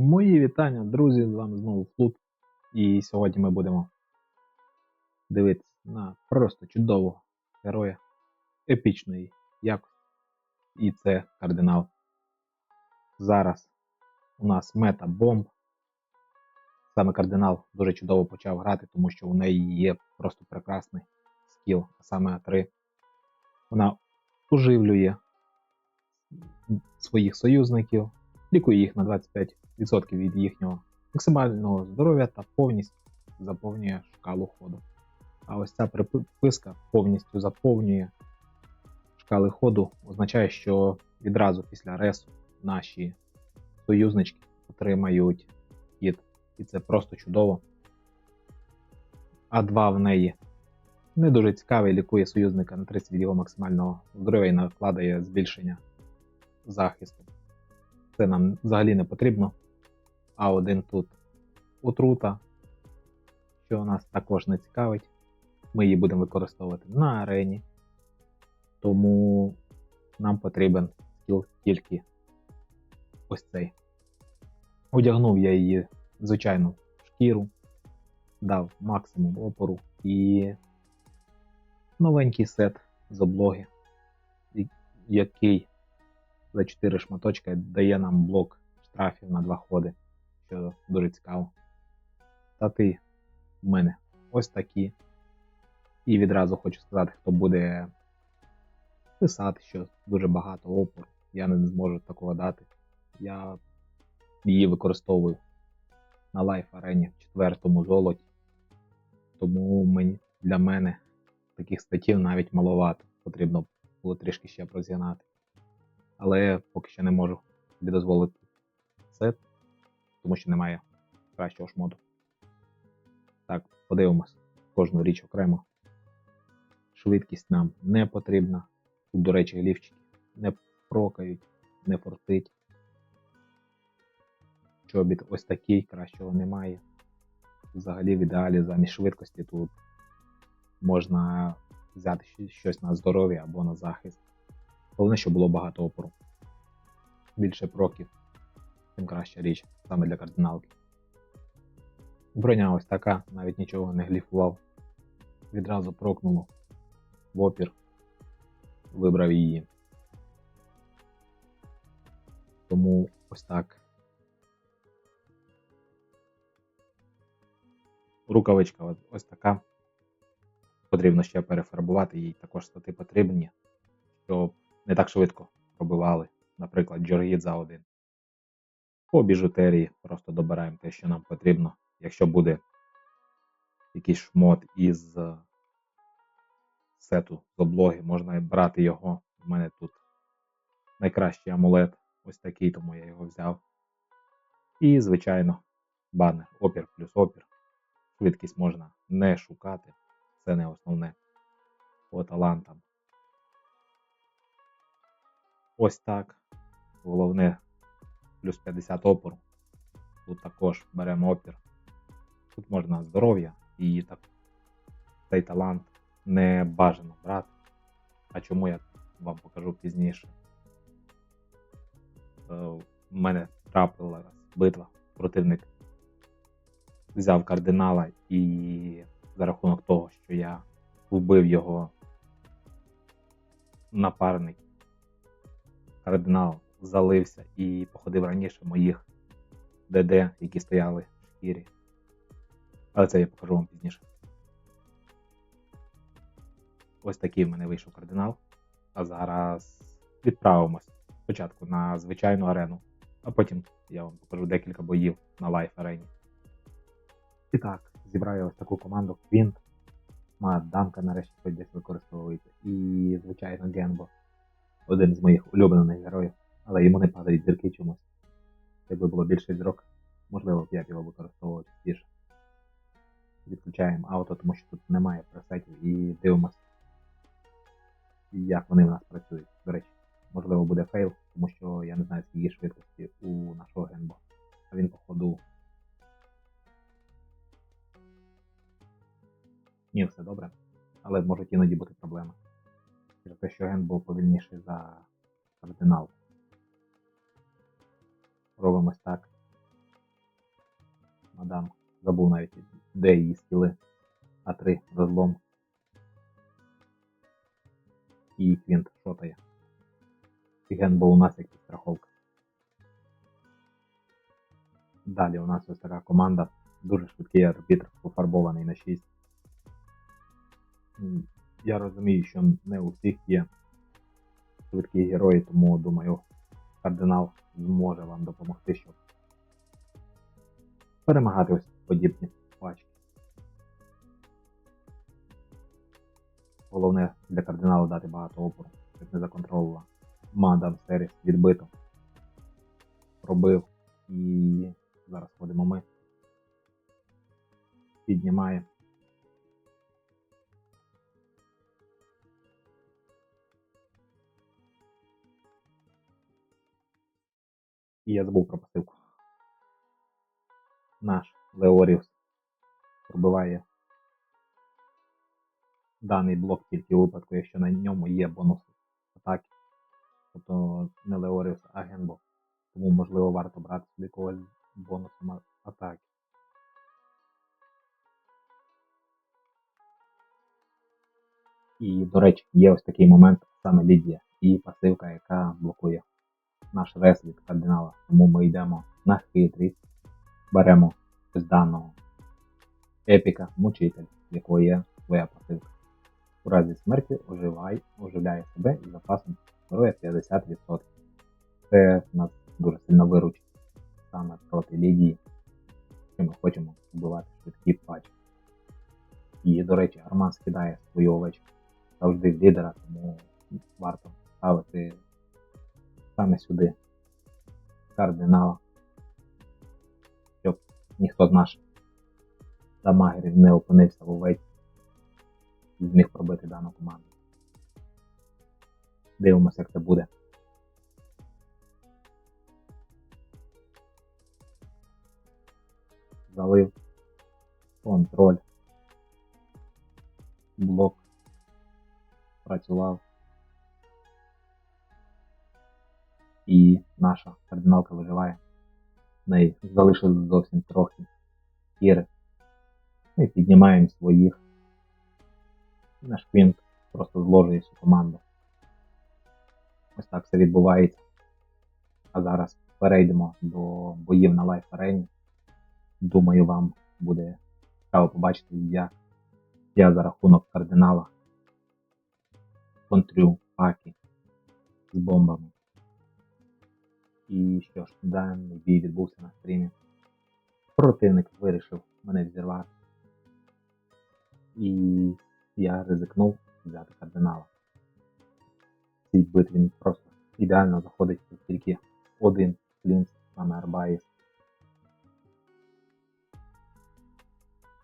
Мої вітання, друзі! З вами знову Флут. І сьогодні ми будемо дивитися на просто чудового героя епічної якості. І це кардинал. Зараз у нас мета бомб. Саме кардинал дуже чудово почав грати, тому що у неї є просто прекрасний скіл, а саме А3. Вона оживлює своїх союзників, лікує їх на 25% від їхнього максимального здоров'я та повністю заповнює шкалу ходу. А ось ця приписка повністю заповнює шкали ходу, означає, що відразу після ресу наші союзнички отримають хід. І це просто чудово. А2 в неї не дуже цікавий, лікує союзника на 30 від його максимального здоров'я і накладає збільшення захисту. Це нам взагалі не потрібно. А один тут отрута, що нас також не цікавить. Ми її будемо використовувати на арені. Тому нам потрібен скіл тільки ось цей. Одягнув я її в звичайну шкіру, дав максимум опору і новенький сет з облоги, який за 4 шматочка дає нам блок штрафів на 2 ходи, що дуже цікаво. Стати в мене ось такі. І відразу хочу сказати, хто буде писати, що дуже багато опору. Я не зможу такого дати. Я її використовую на лайф арені в четвертому золоті. Тому мені, для мене таких статів навіть маловато. Потрібно було трішки ще прозігнати. Але поки що не можу собі дозволити це, тому що немає кращого шмоту. Так, подивимось кожну річ окремо. Швидкість нам не потрібна. Тут, до речі, глівчики не прокають, не фортить. Чобіт ось такий, кращого немає. Взагалі, в ідеалі замість швидкості тут можна взяти щось на здоров'я або на захист. Головне, щоб було багато опору. Більше проків, тим краща річ саме для кардиналки. Броня ось така, навіть нічого не гліфував. Відразу прокнуло в опір, вибрав її. Тому ось так. Рукавичка ось така. Потрібно ще перефарбувати, їй також стати потрібні, щоб не так швидко пробивали, наприклад, джоргіт за один. По біжутерії просто добираємо те, що нам потрібно. Якщо буде якийсь шмот із сету з облоги, можна брати його. У мене тут найкращий амулет, ось такий, тому я його взяв. І, звичайно, банер, опір плюс опір. Швидкість можна не шукати, це не основне по талантам. Ось так. Головне плюс 50 опору. Тут також беремо опір. Тут можна здоров'я і так, цей талант не бажано брати. А чому я вам покажу пізніше? У е, мене трапила битва. Противник взяв кардинала і за рахунок того, що я вбив його напарник кардинал залився і походив раніше моїх ДД, які стояли в шкірі. Але це я покажу вам пізніше. Ось такий в мене вийшов кардинал. А зараз відправимось спочатку на звичайну арену, а потім я вам покажу декілька боїв на лайф арені. І так, зібрав я ось таку команду Квінт. Мат Данка нарешті десь використовується. І, звичайно, Генбо один з моїх улюблених героїв, але йому не падають зірки чомусь. Якби було більше зірок, можливо я його використовував частіше. Відключаємо авто, тому що тут немає пресетів і дивимося, як вони в нас працюють. До речі, можливо буде фейл, тому що я не знаю, скільки швидкості у нашого генбо. А він, походу. Ні, все добре. Але можуть іноді бути проблеми через те, що ген був повільніший за кардинал. Робимо так. мадам. Забув навіть, де її скіли. А3 розлом. І квінт шотає. І ген був у нас як підстраховка. Далі у нас ось така команда. Дуже швидкий арбітр, пофарбований на 6. Я розумію, що не у всіх є швидкі герої, тому думаю, кардинал зможе вам допомогти, щоб перемагати ось подібні пачки. Головне для кардиналу дати багато опору, щоб не законтролила. Мадам Серіс відбито. Пробив і зараз ходимо ми. Піднімає. І я забув про пасивку. Наш Леоріус пробиває даний блок тільки у випадку, якщо на ньому є бонус атаки. Тобто не Леоріус, а Генбо. Тому можливо варто брати собі когось з бонусом атаки. І, до речі, є ось такий момент, саме Лідія і пасивка, яка блокує наш рес від кардинала. Тому ми йдемо на хитрість, беремо з даного епіка, мучитель, якого є своя пасивка. У разі смерті оживай, оживляє себе із запасом здоров'я 50%. Це нас дуже сильно виручить саме проти Лідії, що ми хочемо вбивати швидкі пачки. І, до речі, Арман скидає свою овечку завжди лідера, тому варто ставити саме сюди кардинала, щоб ніхто з наших дамагерів не опинився в овець і зміг пробити дану команду. Дивимося, як це буде. Залив, контроль, блок, працював. Наша кардиналка виживає. В неї залишилось зовсім трохи кіри. Ми піднімаємо своїх. Наш квінт просто зложує всю команду. Ось так все відбувається. А зараз перейдемо до боїв на лайф арені. Думаю, вам буде цікаво побачити, як я за рахунок кардинала контрю паки з бомбами. І що ж, даний бій відбувся на стрімі. Противник вирішив мене взірвати. І я ризикнув взяти кардинала. В цій битві просто ідеально заходить тільки один клінц, саме Арбаїс.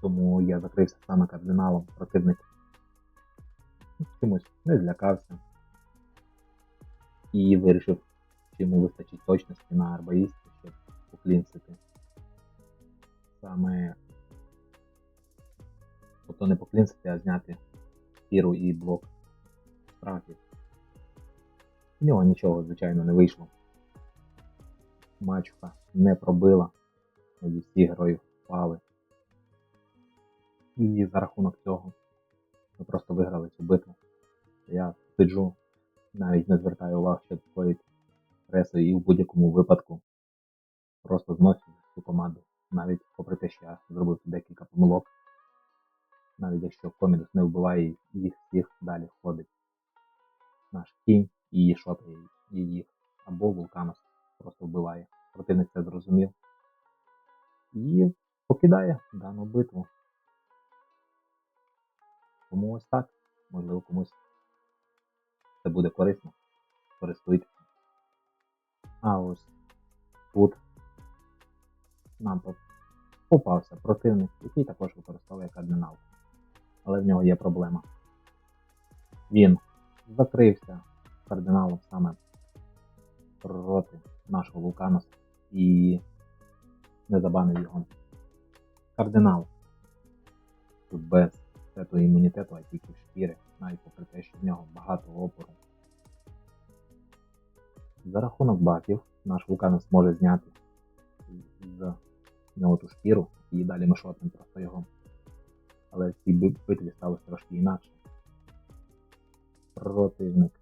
Тому я закрився саме кардиналом. Противник чимось не злякався. І вирішив, йому вистачить точності на арбаїсті, щоб поклінцити. Саме тобто не поклінцити, а зняти кіру і блок штрафів. У нього нічого, звичайно, не вийшло. Мачуха не пробила, тоді всі герої впали. І за рахунок цього ми просто виграли цю битву. Я сиджу, навіть не звертаю увагу, що творить пресу і в будь-якому випадку просто зносю цю команду. Навіть попри те, що я зробив декілька помилок. Навіть якщо комідус не вбиває їх всіх далі входить наш кінь і шотає їх. Або вулканус просто вбиває. Противник це зрозумів. І покидає дану битву. Тому ось так. Можливо, комусь це буде корисно. Користуйтеся. А ось тут нам попався противник, який також використовує кардиналку. Але в нього є проблема. Він закрився кардиналом саме проти нашого вулкануса і не забанив його. Кардинал тут без сету імунітету, а тільки шкіри, навіть попри те, що в нього багато опору. За рахунок бафів наш вулканус може зняти з нього ту шкіру і далі ми шотнемо просто його. Але в цій битві сталося трошки інакше. Противник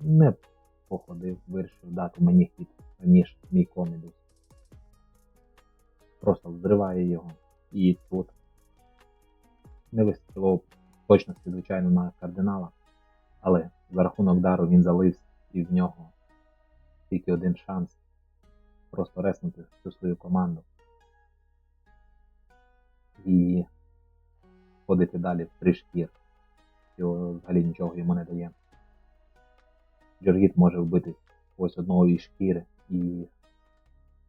не походив, вирішив дати мені хід, ніж мій комідус. Просто взриває його. І тут не вистачило точності, звичайно, на кардинала, але за рахунок дару він залився, і в нього тільки один шанс просто реснути всю свою команду і ходити далі в три шкір, що взагалі нічого йому не дає. Джоргіт може вбити ось одного із шкіри і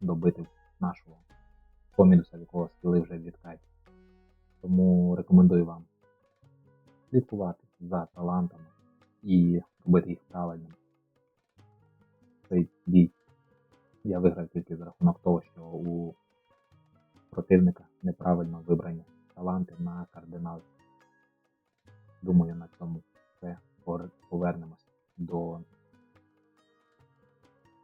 добити нашого комідуса, якого скіли вже відкаті. Тому рекомендую вам слідкувати за талантами і робити їх правильними. Цей бій я виграв тільки за рахунок того, що у противника неправильно вибрані таланти на кардинал. Думаю, на цьому все повернемось до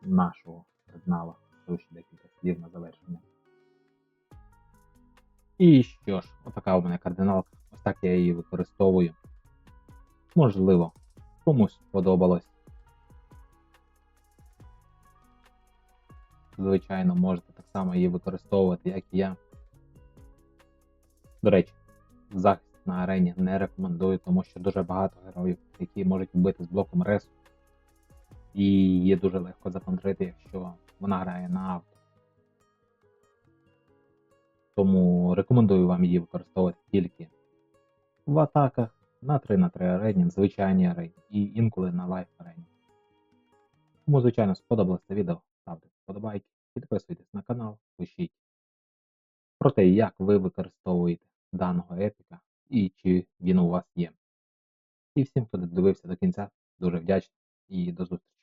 нашого кардинала. Ще декілька слів на завершення. І що ж, отака у мене кардиналка. Ось так я її використовую. Можливо, комусь сподобалось. Звичайно, можете так само її використовувати, як і я. До речі, захист на арені не рекомендую, тому що дуже багато героїв, які можуть вбити з блоком ресу. І її дуже легко законтрити, якщо вона грає на авто. Тому рекомендую вам її використовувати тільки в атаках на 3 на 3 арені, звичайній арені і інколи на лайф арені. Тому, звичайно, сподобалось це відео, ставте вподобайки, підписуйтесь на канал, пишіть про те, як ви використовуєте даного епіка і чи він у вас є. І всім, хто додивився до кінця, дуже вдячний і до зустрічі.